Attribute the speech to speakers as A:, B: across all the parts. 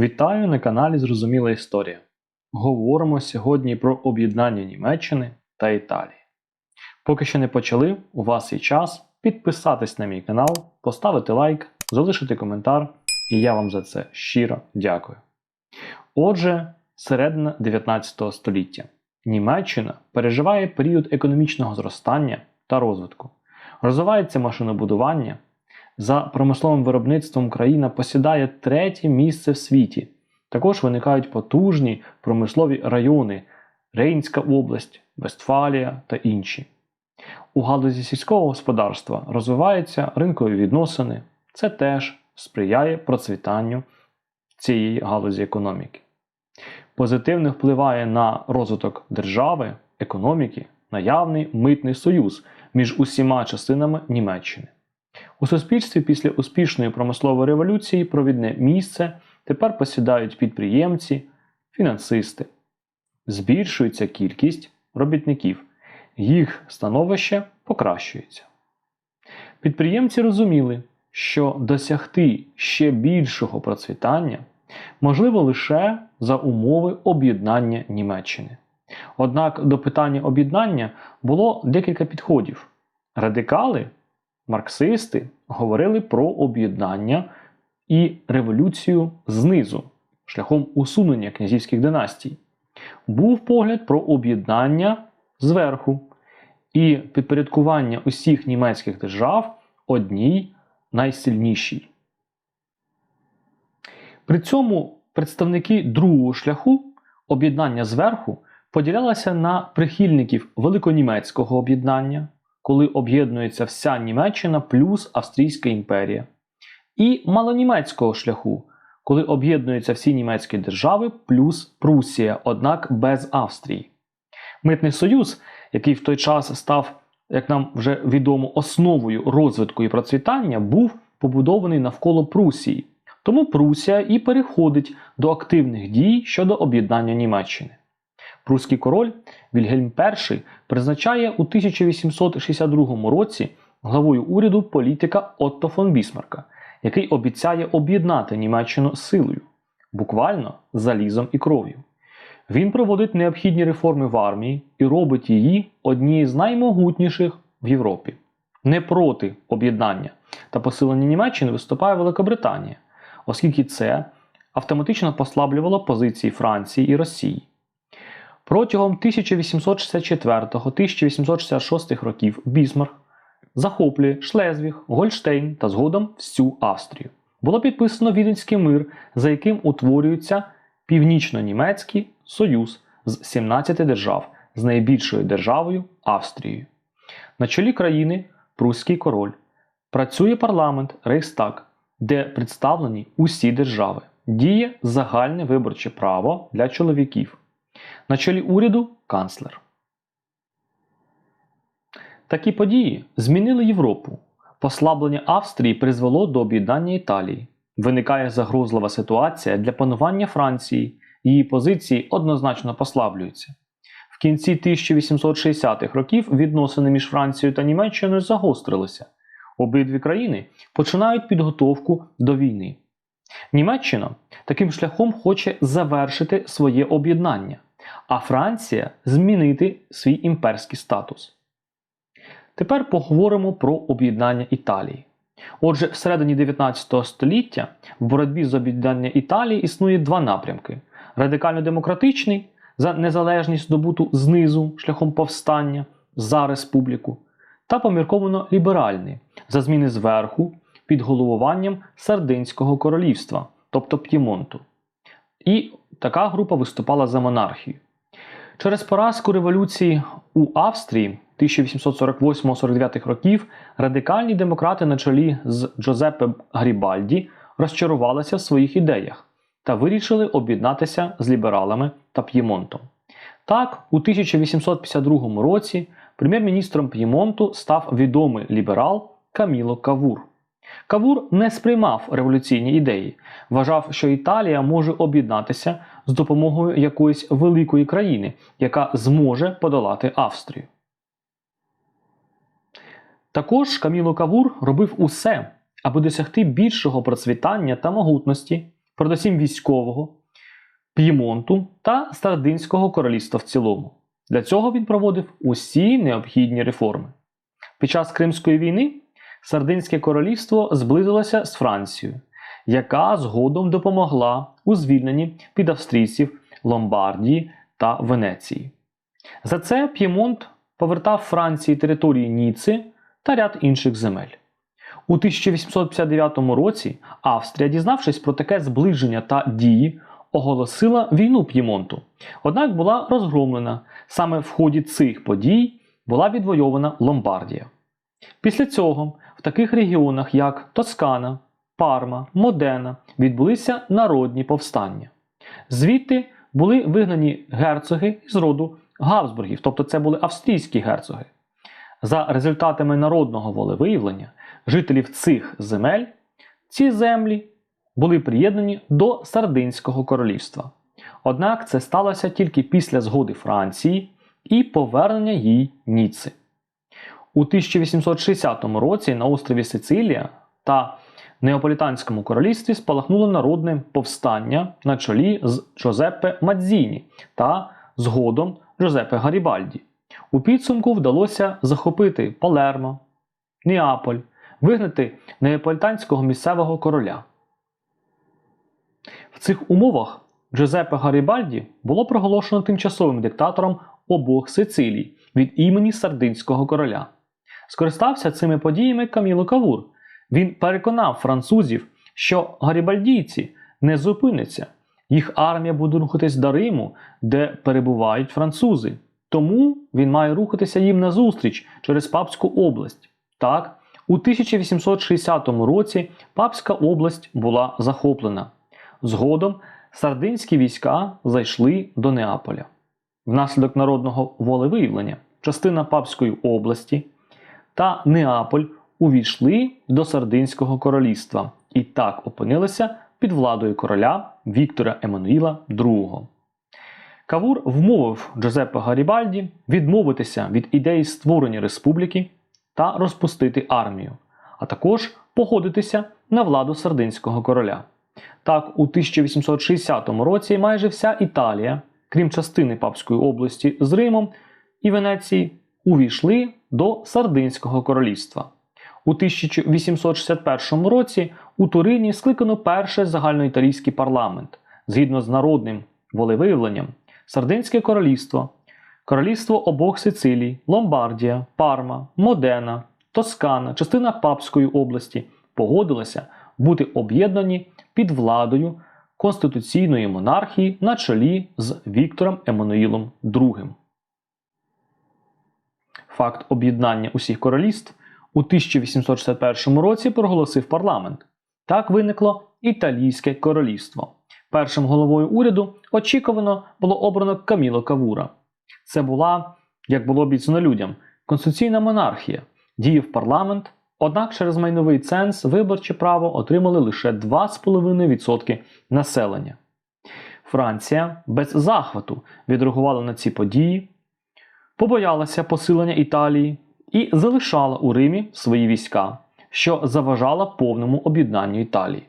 A: Вітаю на каналі Зрозуміла Історія. Говоримо сьогодні про об'єднання Німеччини та Італії. Поки що не почали, у вас є час підписатись на мій канал, поставити лайк, залишити коментар, і я вам за це щиро дякую. Отже, середина 19 століття. Німеччина переживає період економічного зростання та розвитку. Розвивається машинобудування. За промисловим виробництвом країна посідає третє місце в світі. Також виникають потужні промислові райони Рейнська область, Вестфалія та інші. У галузі сільського господарства розвиваються ринкові відносини. Це теж сприяє процвітанню цієї галузі економіки. Позитивно впливає на розвиток держави, економіки, наявний митний союз між усіма частинами Німеччини. У суспільстві після успішної промислової революції провідне місце тепер посідають підприємці, фінансисти. Збільшується кількість робітників, їх становище покращується. Підприємці розуміли, що досягти ще більшого процвітання можливо лише за умови об'єднання Німеччини. Однак до питання об'єднання було декілька підходів. Радикали марксисти говорили про об'єднання і революцію знизу, шляхом усунення князівських династій. Був погляд про об'єднання зверху і підпорядкування усіх німецьких держав одній найсильнішій. При цьому представники другого шляху об'єднання зверху поділялися на прихильників великонімецького об'єднання коли об'єднується вся Німеччина плюс Австрійська імперія, і малонімецького шляху, коли об'єднуються всі німецькі держави плюс Прусія, однак без Австрії. Митний союз, який в той час став, як нам вже відомо, основою розвитку і процвітання, був побудований навколо Прусії. Тому Прусія і переходить до активних дій щодо об'єднання Німеччини. Пруський король Вільгельм І призначає у 1862 році главою уряду політика Отто фон Бісмарка, який обіцяє об'єднати Німеччину силою, буквально залізом і кров'ю. Він проводить необхідні реформи в армії і робить її однією з наймогутніших в Європі. Не проти об'єднання та посилення Німеччини виступає Великобританія, оскільки це автоматично послаблювало позиції Франції і Росії. Протягом 1864-1866 років Бісмарк захоплює Шлезвіг, Гольштейн та згодом всю Австрію. Було підписано Віденський мир, за яким утворюється Північно-Німецький Союз з 17 держав з найбільшою державою Австрією. На чолі країни Пруський король. Працює парламент Рейхстаг, де представлені усі держави. Діє загальне виборче право для чоловіків. На чолі уряду канцлер. Такі події змінили Європу. Послаблення Австрії призвело до об'єднання Італії. Виникає загрозлива ситуація для панування Франції, її позиції однозначно послаблюються. В кінці 1860-х років відносини між Францією та Німеччиною загострилися. Обидві країни починають підготовку до війни. Німеччина таким шляхом хоче завершити своє об'єднання а Франція змінити свій імперський статус. Тепер поговоримо про об'єднання Італії. Отже, всередині 19 століття в боротьбі з об'єднання Італії існує два напрямки: радикально-демократичний за незалежність здобуту знизу шляхом повстання за республіку, та помірковано ліберальний за зміни зверху під головуванням Сардинського королівства, тобто П'ємонту. І така група виступала за монархію. Через поразку революції у Австрії 1848-49 років радикальні демократи на чолі з Джозепе Грібальді розчарувалися в своїх ідеях та вирішили об'єднатися з лібералами та П'ємонтом. Так, у 1852 році прем'єр-міністром П'ємонту став відомий ліберал Каміло Кавур. Кавур не сприймав революційні ідеї, вважав, що Італія може об'єднатися з допомогою якоїсь великої країни, яка зможе подолати Австрію. Також Каміло Кавур робив усе, аби досягти більшого процвітання та могутності, передусім військового, П'ємонту та Сардинського королівства в цілому. Для цього він проводив усі необхідні реформи. Під час Кримської війни Сардинське королівство зблизилося з Францією, яка згодом допомогла у звільненні від австрійців Ломбардії та Венеції. За це П'ємонт повертав Франції території Ніци та ряд інших земель. У 1859 році Австрія, дізнавшись про таке зближення та дії, оголосила війну П'ємонту, однак була розгромлена. Саме в ході цих подій була відвойована Ломбардія. Після цього в таких регіонах, як Тоскана, Парма, Модена, відбулися народні повстання. Звідти були вигнані герцоги з роду Габсбургів, тобто це були австрійські герцоги. За результатами народного волевиявлення жителів цих земель ці землі були приєднані до Сардинського королівства. Однак це сталося тільки після згоди Франції і повернення їй Ніци. У 1860 році на острові Сицилія та Неаполітанському королівстві спалахнуло народне повстання на чолі з Джозеппе Мадзіні та згодом Джозеппе Гарібальді. У підсумку вдалося захопити Палермо, Неаполь, вигнати неаполітанського місцевого короля. В цих умовах Джозеппе Гарібальді було проголошено тимчасовим диктатором обох Сицилій від імені Сардинського короля. Скористався цими подіями Каміло Кавур. Він переконав французів, що гарібальдійці не зупиняться, їх армія буде рухатись до Риму, де перебувають французи. Тому він має рухатися їм назустріч через Папську область. Так, у 1860 році Папська область була захоплена. Згодом сардинські війська зайшли до Неаполя. Внаслідок народного волевиявлення частина Папської області та Неаполь увійшли до Сардинського королівства і так опинилися під владою короля Віктора Еммануїла II. Кавур вмовив Джозеппе Гарібальді відмовитися від ідеї створення республіки та розпустити армію, а також погодитися на владу сардинського короля. Так, у 1860 році майже вся Італія, крім частини Папської області з Римом і Венеції, увійшли до Сардинського королівства. У 1861 році у Турині скликано перший загальноіталійський парламент. Згідно з народним волевиявленням, Сардинське королівство, королівство обох Сицилій, Ломбардія, Парма, Модена, Тоскана, частина Папської області погодилися бути об'єднані під владою конституційної монархії на чолі з Віктором Еммануїлом II. Факт об'єднання усіх королівств у 1861 році проголосив парламент. Так виникло Італійське королівство. Першим головою уряду очікувано було обрано Каміло Кавура. Це була, як було обіцяно людям, конституційна монархія, діяв парламент, однак через майновий ценз виборче право отримали лише 2,5% населення. Франція без захвату відреагувала на ці події, побоялася посилення Італії і залишала у Римі свої війська, що заважало повному об'єднанню Італії.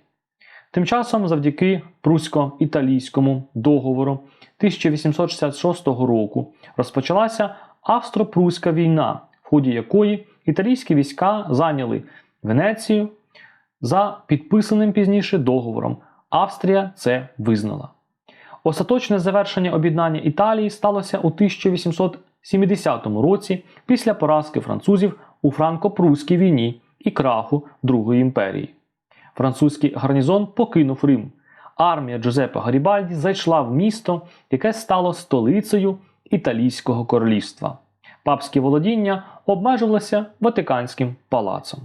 A: Тим часом, завдяки прусько-італійському договору 1866 року розпочалася Австро-Пруська війна, в ході якої італійські війська зайняли Венецію за підписаним пізніше договором. Австрія це визнала. Остаточне завершення об'єднання Італії сталося у 1870 році після поразки французів у франко-прусській війні і краху Другої імперії. Французький гарнізон покинув Рим. Армія Джозепа Гарібальді зайшла в місто, яке стало столицею Італійського королівства. Папське володіння обмежувалося Ватиканським палацом.